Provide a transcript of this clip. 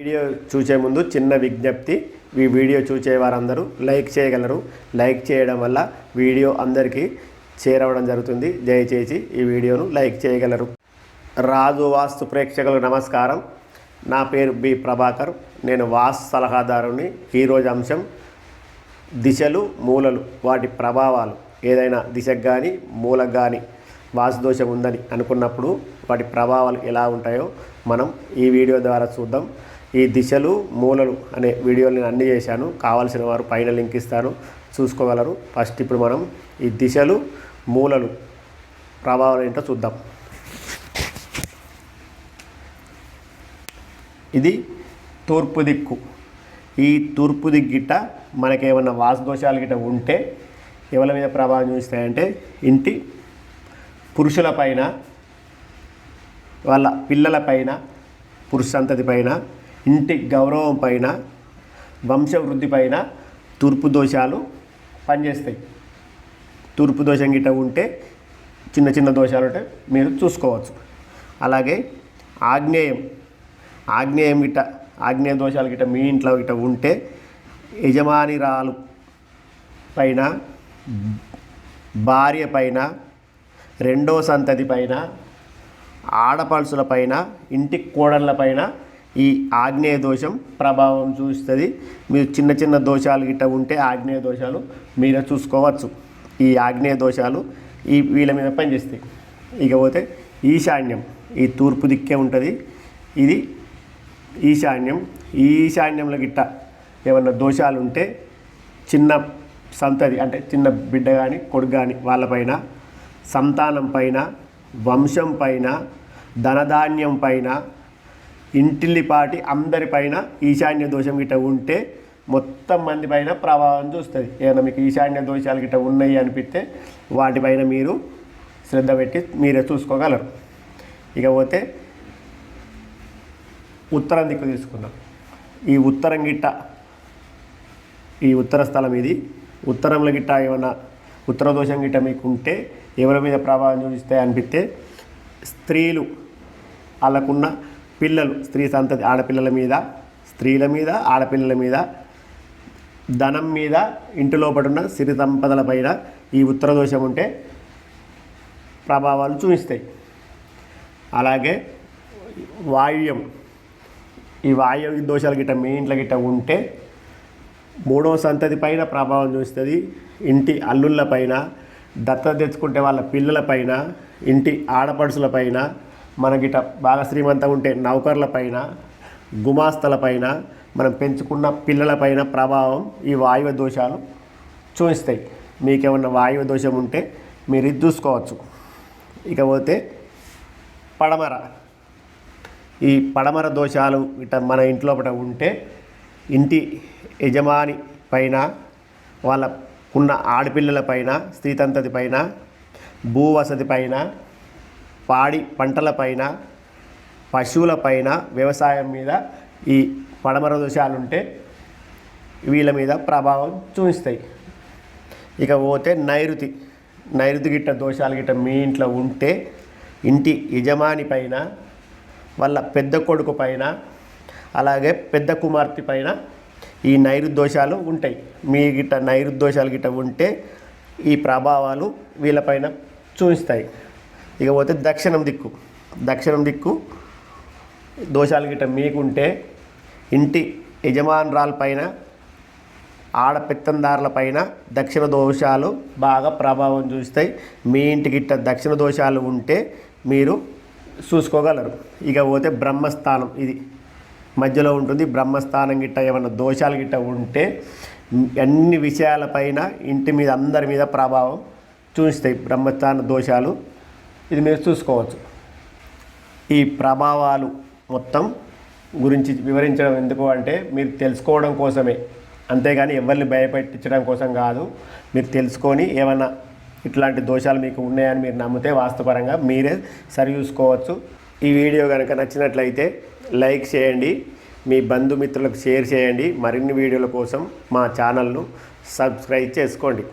Video చూసే ముందు చిన్న విజ్ఞప్తి. ఈ వీడియో చూసే వారందరూ లైక్ చేయగలరు. లైక్ చేయడం వల్ల వీడియో అందరికీ చేరవడం జరుగుతుంది. దయచేసి ఈ వీడియోను లైక్ చేయగలరు. రాజు వాస్తు ప్రేక్షకులకు నమస్కారం. నా పేరు బి ప్రభాకర్. నేను వాస్తు సలహాదారుని. ఈరోజు అంశం దిశలు మూలలు వాటి ప్రభావాలు. ఏదైనా దిశకు కానీ మూలకు కానీ వాసుదోషం ఉందని అనుకున్నప్పుడు వాటి ప్రభావాలు ఎలా ఉంటాయో మనం ఈ వీడియో ద్వారా చూద్దాం. ఈ దిశలు మూలలు అనే వీడియోలు నేను అన్ని చేశాను. కావాల్సిన వారు పైన లింక్ ఇస్తాను. చూసుకోగలరు. ఫస్ట్ ఇప్పుడు మనం ఈ దిశలు మూలలు ప్రభావం ఏంటో చూద్దాం. ఇది తూర్పు దిక్కు. ఈ తూర్పు దిక్కు గిట్ట మనకేమన్నా వాసుదోషాలు గిట్ట ఉంటే ఎవరి మీద ప్రభావం చూపిస్తాయంటే ఇంటి పురుషుల పైన వాళ్ళ పిల్లల పైన పురుష సంతతి పైన ఇంటి గౌరవం పైన వంశవృద్ధి పైన తూర్పు దోషాలు పనిచేస్తాయి. తూర్పు దోషం గిట్ట ఉంటే చిన్న చిన్న దోషాలు ఉంటే మీరు చూసుకోవచ్చు. అలాగే ఆగ్నేయం ఆగ్నేయం గిట్ట ఆగ్నేయ దోషాలు గిట్ట మీ ఇంట్లో గిట్ట ఉంటే యజమానిరాలు పైన భార్య పైన రెండో సంతతి పైన ఆడపడుసుల పైన ఇంటి కోడళ్ళ పైన ఈ ఆగ్నేయ దోషం ప్రభావం చూస్తుంది మీరు చిన్న చిన్న దోషాలు గిట్ట ఉంటే ఆగ్నేయ దోషాలు మీరే చూసుకోవచ్చు. ఈ ఆగ్నేయ దోషాలు ఈ వీళ్ళ మీద పనిచేస్తాయి. ఇకపోతే ఈశాన్యం ఈ తూర్పు దిక్కే ఉంటుంది. ఇది ఈశాన్యం. ఈ ఈశాన్యంలో గిట్ట ఏమన్నా దోషాలు ఉంటే చిన్న సంతతి అంటే చిన్న బిడ్డ కానీ కొడుకు కానీ వాళ్ళపైన సంతానం పైన వంశం పైన ధనధాన్యం పైన ఇంటిల్లిపాటి అందరిపైన ఈశాన్య దోషం గిట్ట ఉంటే మొత్తం మంది పైన ప్రభావం చూస్తుంది. ఏదైనా మీకు ఈశాన్య దోషాలు గిట్ట ఉన్నాయి అనిపిస్తే వాటిపైన మీరు శ్రద్ధ పెట్టి మీరే చూసుకోగలరు. ఇకపోతే ఉత్తరం దిక్కు తీసుకుందాం. ఈ ఉత్తరం గిట్ట ఈ ఉత్తర స్థలం ఇది. ఉత్తరంలో గిట్ట ఏమన్నా ఉత్తర దోషం గిట్ట మీకు ఉంటే ఎవరి మీద ప్రభావం చూపిస్తాయి అనిపిస్తే స్త్రీలు వాళ్ళకున్న పిల్లలు స్త్రీ సంతతి ఆడపిల్లల మీద స్త్రీల మీద ఆడపిల్లల మీద ధనం మీద ఇంటి లోపల ఉన్న సిరి సంపదల పైన ఈ ఉత్తర దోషం ఉంటే ప్రభావాలు చూపిస్తాయి. అలాగే వాయువ్యం. ఈ వాయువ్య దోషాలు గిట్ట మీ ఇంట్లో గిట్ట ఉంటే మూడవ సంతతి పైన ప్రభావం చూస్తుంది ఇంటి అల్లుళ్ళపైన దత్త తెచ్చుకుంటే వాళ్ళ పిల్లలపైన ఇంటి ఆడపడుసులపైన మనకిట మన బాగా శ్రీమంతంగా ఉంటే నౌకర్లపైన గుమాస్తలపైన పైన మనం పెంచుకున్న పిల్లలపైన ప్రభావం ఈ వాయువ దోషాలు చూపిస్తాయి. మీకేమన్నా వాయువ దోషం ఉంటే మీరు ఇది చూసుకోవచ్చు. ఇకపోతే పడమర. ఈ పడమర దోషాలు ఇట మన ఇంట్లో ఉంటే ఇంటి యజమాని పైన వాళ్ళకున్న ఆడపిల్లల పైన స్త్రీతంతతి పైన భూవసతి పైన పాడి పంటలపైన పశువులపైన వ్యవసాయం మీద ఈ పడమర దోషాలు ఉంటే వీళ్ళ మీద ప్రభావం చూపిస్తాయి. ఇక పోతే నైరుతి నైరుతి గిట్ట దోషాలు గిట్ట మీ ఇంట్లో ఉంటే ఇంటి యజమాని పైన వాళ్ళ పెద్ద కొడుకు పైన అలాగే పెద్ద కుమార్తె పైన ఈ నైరుద్దోషాలు ఉంటాయి. మీ గిట్ట నైరుద్దోషాలు గిట్ట ఉంటే ఈ ప్రభావాలు వీళ్ళపైన చూపిస్తాయి. ఇక పోతే దక్షిణం దిక్కు. దక్షిణం దిక్కు దోషాలు గిట్ట మీకుంటే ఇంటి యజమానురాలపైన పైన పైన దక్షిణ దోషాలు బాగా ప్రభావం చూస్తాయి. మీ ఇంటి గిట్ట దక్షిణ దోషాలు ఉంటే మీరు చూసుకోగలరు. ఇక పోతే బ్రహ్మస్థానం ఇది. మధ్యలో ఉంటుంది బ్రహ్మస్థానం గిట్ట ఏమైనా దోషాలు గిట్ట ఉంటే అన్ని విషయాలపైన ఇంటి మీద అందరి మీద ప్రభావం చూపిస్తాయి బ్రహ్మస్థాన దోషాలు ఇది మీరు చూసుకోవచ్చు. ఈ ప్రభావాలు మొత్తం గురించి వివరించడం ఎందుకు అంటే మీరు తెలుసుకోవడం కోసమే. అంతేగాని ఎవరిని భయపెట్టించడం కోసం కాదు. మీరు తెలుసుకొని ఏమన్నా ఇట్లాంటి దోషాలు మీకు ఉన్నాయని మీరు నమ్మితే వాస్తుపరంగా మీరే సరి చూసుకోవచ్చు. ఈ వీడియో కనుక నచ్చినట్లయితే లైక్ చేయండి. మీ బంధుమిత్రులకు షేర్ చేయండి. మరిన్ని వీడియోల కోసం మా ఛానల్ను సబ్స్క్రైబ్ చేసుకోండి.